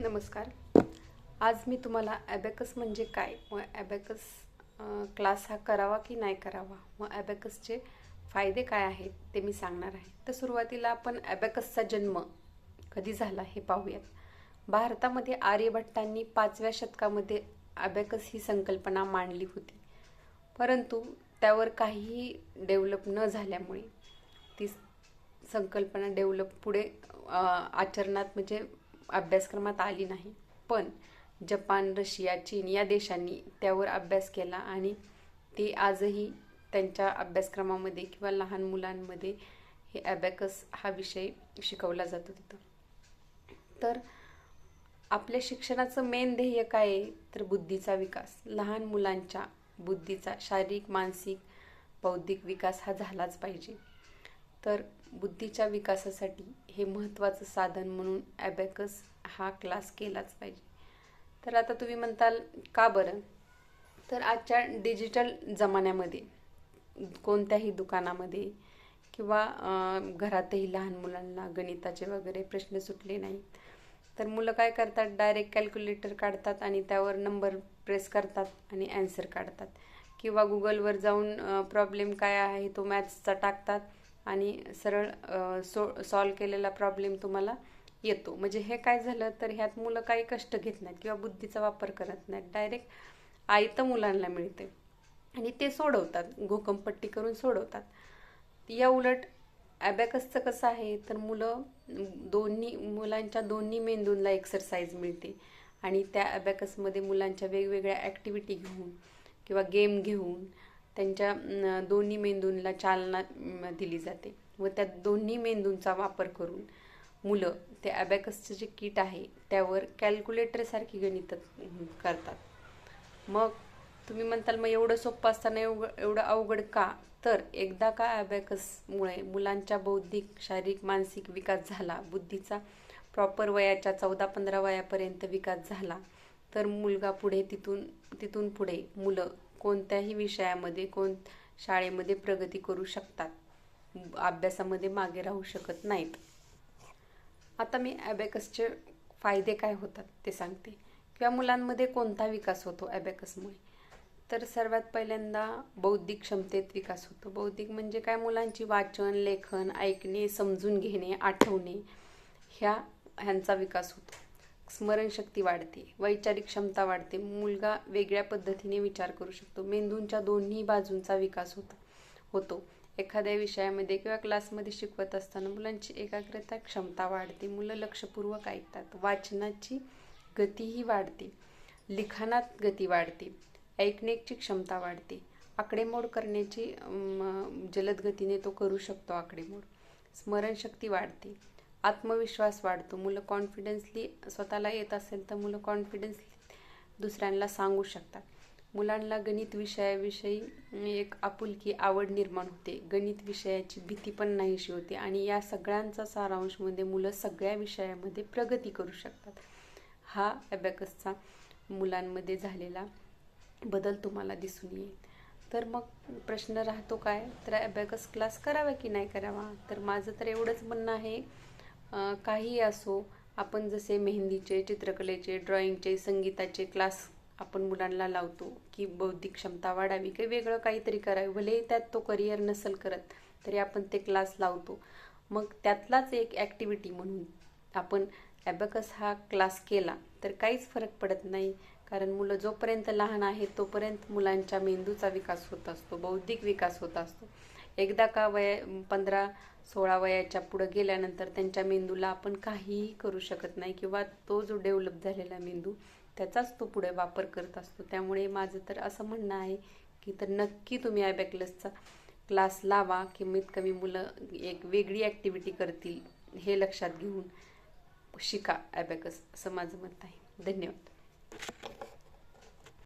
नमस्कार. आज मी तुम्हाला ॲबॅकस म्हणजे काय? व ॲबॅकस क्लास हा करावा की नाही करावा? व ॲबॅकसचे फायदे काय आहेत ते मी सांगणार आहे. तर सुरुवातीला आपण ॲबॅकसचा जन्म कधी झाला हे पाहूयात. भारतामध्ये आर्यभट्टांनी पाचव्या शतकामध्ये ॲबॅकस ही संकल्पना मांडली होती. परंतु त्यावर काहीही डेव्हलप न झाल्यामुळे ती संकल्पना डेव्हलप पुढे आचरणात म्हणजे अभ्यासक्रमात आली नाही. पण जपान रशिया चीन या देशांनी त्यावर अभ्यास केला आणि ते आजही त्यांच्या अभ्यासक्रमामध्ये किंवा लहान मुलांमध्ये हे ॲबॅकस हा विषय शिकवला जातो तिथं. तर आपल्या शिक्षणाचं मेन ध्येय काय आहे? तर बुद्धीचा विकास. लहान मुलांच्या बुद्धीचा शारीरिक मानसिक बौद्धिक विकास हा झालाच पाहिजे. तर बुद्धीच्या विकासासाठी हे महत्त्वाचं साधन म्हणून ॲबॅकस हा क्लास केलाच पाहिजे. तर आता तुम्ही म्हणताल का बरं? तर आजच्या डिजिटल जमान्यामध्ये कोणत्याही दुकानामध्ये किंवा घरातही लहान मुलांना गणिताचे वगैरे प्रश्न सुटले नाहीत तर मुलं काय करतात? डायरेक्ट कॅल्क्युलेटर काढतात आणि त्यावर नंबर प्रेस करतात आणि ॲन्सर काढतात. किंवा गुगलवर जाऊन प्रॉब्लेम काय आहे तो मॅथ्सचा टाकतात. आणि सरळ सो सॉल्व केलेला प्रॉब्लेम तुम्हाला येतो. म्हणजे हे काय झालं तर ह्यात मुलं काही कष्ट घेत नाहीत किंवा बुद्धीचा वापर करत नाहीत. डायरेक्ट आयतं मुलांना मिळते. आणि ते सोडवतात. घोकंपट्टी करून सोडवतात. या उलट ॲबॅकसचं कसं आहे तर मुलं दोन्ही मुलांच्या दोन्ही मेंदूंना एक्सरसाइज मिळते. आणि त्या ॲबॅकसमध्ये मुलांच्या वेगवेगळ्या ॲक्टिव्हिटी घेऊन किंवा गेम घेऊन त्यांच्या दोन्ही मेंदूंना चालना दिली जाते. व त्या दोन्ही मेंदूंचा वापर करून मुलं ते ॲबॅकसचं जे किट आहे त्यावर कॅल्क्युलेटरसारखी गणित करतात. मग तुम्ही म्हणताल मग एवढं सोपं असताना एवढं एवढं अवघड का? तर एकदा का ॲबॅकसमुळे मुलांच्या बौद्धिक शारीरिक मानसिक विकास झाला बुद्धीचा प्रॉपर वयाच्या चौदा पंधरा वयापर्यंत विकास झाला तर मुलगा पुढे तिथून तिथून पुढे मुलं कोणत्याही विषयामध्ये कोण शाळेमध्ये प्रगती करू शकतात. अभ्यासामध्ये मागे राहू शकत नाहीत. आता मी ॲबॅकसचे फायदे काय होतात ते सांगते. किंवा मुलांमध्ये कोणता विकास होतो ॲबॅकसमुळे तर सर्वात पहिल्यांदा बौद्धिक क्षमतेत विकास होतो. बौद्धिक म्हणजे काय? मुलांची वाचन लेखन ऐकणे समजून घेणे आठवणे ह्या ह्यांचा विकास होतो. स्मरणशक्ती वाढते वैचारिक क्षमता वाढते. मुलगा वेगळ्या पद्धतीने विचार करू शकतो. मेंदूंच्या दोन्ही बाजूंचा विकास होता होतो. एखाद्या विषयामध्ये किंवा क्लासमध्ये शिकवत असताना मुलांची एकाग्रता क्षमता वाढते. मुलं लक्षपूर्वक ऐकतात. वाचनाची गतीही वाढते. लिखाणात गती वाढते. ऐकण्याची क्षमता वाढते. आकडेमोड करण्याची जलद गतीने तो करू शकतो आकडेमोड. स्मरणशक्ती वाढते. आत्मविश्वास वाढतो. मुलं कॉन्फिडन्सली स्वतःला येत असेल तर मुलं कॉन्फिडन्सली दुसऱ्यांना सांगू शकतात. मुलांना गणित विषयाविषयी एक आपुलकी आवड निर्माण होते. गणित विषयाची भीती पण नाहीशी होते आणि या सगळ्यांचा सारांशमध्ये मुलं सगळ्या विषयामध्ये प्रगती करू शकतात. हा ॲबॅकसचा मुलांमध्ये झालेला बदल तुम्हाला दिसून येईल. तर मग प्रश्न राहतो काय? तर ॲबॅकस क्लास करावा की नाही करावा? तर माझं तर एवढंच म्हणणं आहे. काही काहीही असो आपण जसे मेहंदीचे चित्रकलेचे ड्रॉइंगचे संगीताचे क्लास आपण मुलांना लावतो की बौद्धिक क्षमता वाढावी काही वेगळं काहीतरी करावी भले त्यात तो करिअर नसेल करत तरी आपण ते क्लास लावतो. मग त्यातलाच एक ॲक्टिव्हिटी म्हणून आपण ॲबॅकस हा क्लास केला तर काहीच फरक पडत नाही. कारण मुलं जोपर्यंत लहान आहेत तोपर्यंत मुलांच्या मेंदूचा विकास होत असतो बौद्धिक विकास होत असतो. एकदा का वय पंधरा सोळा वयाच्या पुढं गेल्यानंतर त्यांच्या मेंदूला आपण काहीही करू शकत नाही किंवा तो जो डेव्हलप झालेला मेंदू त्याचाच तो पुढे वापर करत असतो. त्यामुळे माझं तर असं म्हणणं आहे की तर नक्की तुम्ही ॲबॅकलसचा क्लास लावा कमीत कमी मुलं एक वेगळी ॲक्टिव्हिटी करतील हे लक्षात घेऊन शिका ॲबॅकस असं माझं मत आहे. धन्यवाद.